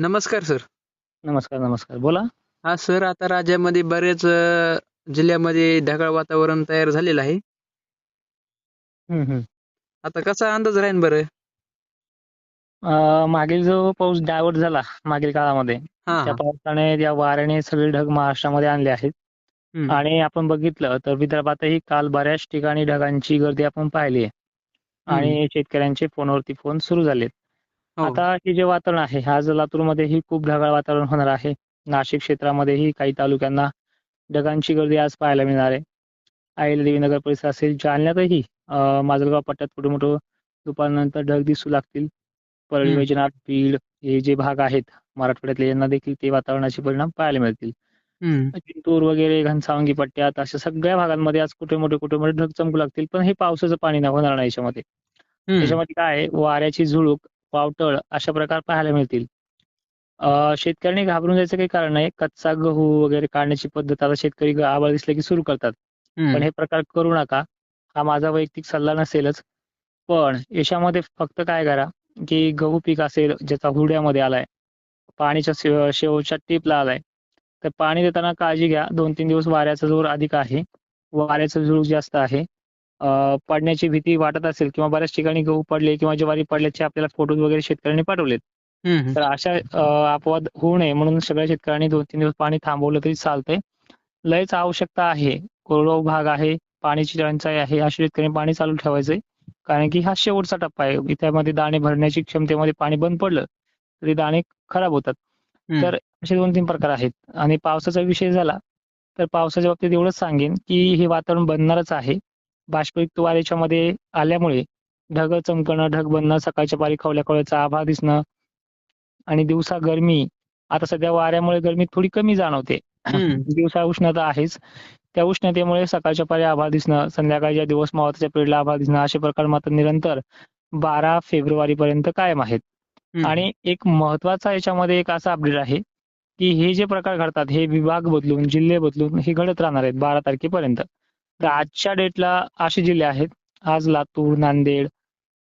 नमस्कार सर. नमस्कार नमस्कार. बोला. हा सर आता राज्यामध्ये बरेच जिल्ह्यामध्ये ढगाळ वातावरण तयार झालेलं आहे. हम्म, हम्म. आता कसा अंदाज राहील बरं? अं, मागील जो पाऊस डायव्हर्ट झाला मागील काळामध्ये हा त्या हा पावसाने त्या वाऱ्याने सगळे ढग महाराष्ट्रामध्ये आणले आहेत. हम्म, आणि आपण बघितलं तर विदर्भातही काल बऱ्याच ठिकाणी ढगांची गर्दी आपण पाहिली आहे. आणि शेतकऱ्यांचे फोनवरती फोन सुरू झालेत. आता हे जे वातावरण आहे आज लातूरमध्येही खूप ढगाळ वातावरण होणार आहे. नाशिक क्षेत्रामध्येही काही तालुक्यांना ढगांची गर्दी आज पाहायला मिळणार आहे. अहिल्यादेवी नगर परिसर असेल जालन्यातही माजलगाव पट्ट्यात कुठे मोठं दुपारनंतर ढग दिसू लागतील. परळी. वैजनाथ बीड हे जे भाग आहेत मराठवाड्यातले यांना देखील ते वातावरणाचे परिणाम पाहायला मिळतील. चिंतूर वगैरे घनसावंगी पट्ट्यात अशा सगळ्या भागांमध्ये आज कुठे मोठे कुठे मोठे ढग चमकू लागतील. पण हे पावसाचं पाणी नाही होणार नाही याच्यामध्ये. त्याच्यामध्ये काय आहे, वाऱ्याची झुळूक पावटळ अशा प्रकार पाहायला मिळतील. अं, शेतकऱ्यांनी घाबरून जायचं काही कारण नाही. कच्चा गहू वगैरे काढण्याची पद्धत आता शेतकरी आभाळ दिसले की सुरू करतात. पण हे प्रकार करू नका. हा माझा वैयक्तिक सल्ला नसेलच. पण याच्यामध्ये फक्त काय करा की गहू पीक असेल ज्याचा हुरड्यामध्ये आलाय पाणीच्या शेव- शेवटच्या टिपला आलाय तर पाणी देताना काळजी घ्या. दोन तीन दिवस वाऱ्याचा जोर अधिक आहे. वाऱ्याचं झुळूक जास्त आहे. पडण्याची भीती वाटत असेल किंवा बऱ्याच ठिकाणी गहू पडले किंवा ज्वारी पडल्याचे आपल्याला फोटो वगैरे शेतकऱ्यांनी पाठवलेत. तर अशा अपवाद होऊ नये म्हणून सगळ्या शेतकऱ्यांनी दोन तीन दिवस पाणी थांबवलं तरी चालतंय. लयच आवश्यकता आहे. कोरडवाहू भाग आहे पाण्याची टंचाई आहे अशा शेतकऱ्यांनी पाणी चालू ठेवायचंय. कारण की हा शेवटचा टप्पा आहे. त्यामध्ये दाणे भरण्याची क्षमतेमध्ये पाणी बंद पडलं तरी दाणे खराब होतात. तर असे दोन तीन प्रकार आहेत. आणि पावसाचा विषय झाला तर पावसाच्या बाबतीत एवढंच सांगेन की हे वातावरण बनणारच आहे. बाष्पयुक्त वाऱ्याच्या मध्ये आल्यामुळे ढग चमकणं ढग बनणं सकाळच्या पारी खवल्या खवल्याचा आभाळ दिसणं आणि दिवसा गरमी आता सध्या वाऱ्यामुळे गरमी थोडी कमी जाणवते. दिवसा उष्णता आहेच त्या उष्णतेमुळे सकाळच्या पारी आभाळ दिसणं संध्याकाळच्या दिवस मावळत्याच्या पिरियडला आभाळ दिसणं असे प्रकार मात्र निरंतर बारा फेब्रुवारी पर्यंत कायम आहेत. आणि एक महत्त्वाचा याच्यामध्ये एक असा अपडेट आहे की हे जे प्रकार घडतात हे विभाग बदलून जिल्हे बदलून हे घडत राहणार आहेत बारा तारखेपर्यंत तर आजच्या डेटला असे जिल्हे आहेत. आज लातूर नांदेड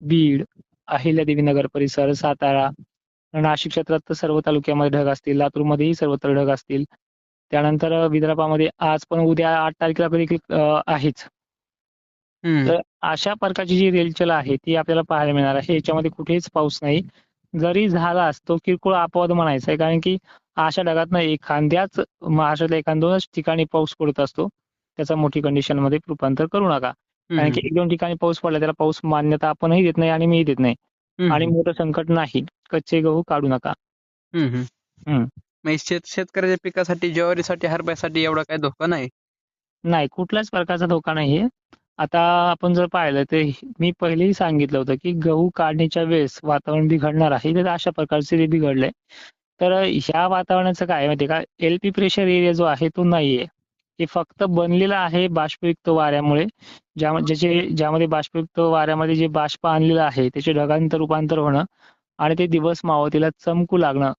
बीड अहिल्यादेवी नगर परिसर सातारा नाशिक क्षेत्रात तर सर्व तालुक्यामध्ये ढग असतील. लातूरमध्येही सर्वत्र ढग असतील. त्यानंतर विदर्भामध्ये आज पण उद्या आठ तारखेला देखील आहेच. तर अशा प्रकारची जी रेलचल आहे ती आपल्याला पाहायला मिळणार आहे. याच्यामध्ये कुठेच पाऊस नाही. जरी झालाच तो किरकोळ अपवाद म्हणायचा आहे. कारण की अशा ढगातनं एखाद्याच महाराष्ट्रातल्या एखाद दोनच ठिकाणी पाऊस पडत असतो. त्याचा मोठी कंडिशनमध्ये रूपांतर करू नका. कारण की एक दोन ठिकाणी पाऊस पडला त्याला पाऊस मान्यता आपणही देत नाही आणि मीही देत नाही. आणि मोठं संकट नाही. कच्चे गहू काढू नका. शेतकऱ्याच्या पिकासाठी ज्वारीसाठी हरभऱ्यासाठी एवढा काही धोका नाही? नाही कुठल्याच प्रकारचा धोका नाहीये. आता आपण जर पाहिलं तर मी पहिलेही सांगितलं होतं की गहू काढणीच्या वेळेस वातावरण बिघडणार आहे. तर अशा प्रकारचे ते बिघडलंय तर ह्या वातावरणाचं काय माहितीये का? एलपी प्रेशर एरिया जो आहे तो नाहीये. हे फक्त बनलेला आहे बाष्पयुक्त वाऱ्यामुळे. ज्या ज्याचे ज्यामध्ये बाष्पयुक्त वाऱ्यामध्ये जे बाष्प आणलेलं आहे त्याचे ढगांतर रूपांतर होणं आणि ते दिवस मावळतीला चमकू लागणं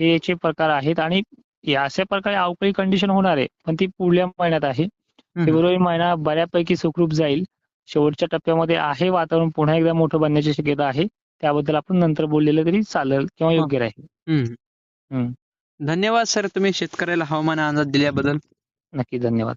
हे याचे प्रकार आहेत. आणि या अशा प्रकारे अवकाळी कंडिशन होणार आहे पण ती पुढल्या महिन्यात आहे. फेब्रुवारी महिना बऱ्यापैकी सुखरूप जाईल. शेवटच्या टप्प्यामध्ये आहे वातावरण पुन्हा एकदा मोठं बनण्याची शक्यता आहे. त्याबद्दल आपण नंतर बोललेलं तरी चालेल किंवा योग्य राहील. धन्यवाद सर तुम्ही शेतकऱ्याला हवामान अंदाज दिल्याबद्दल. नक्की धन्यवाद.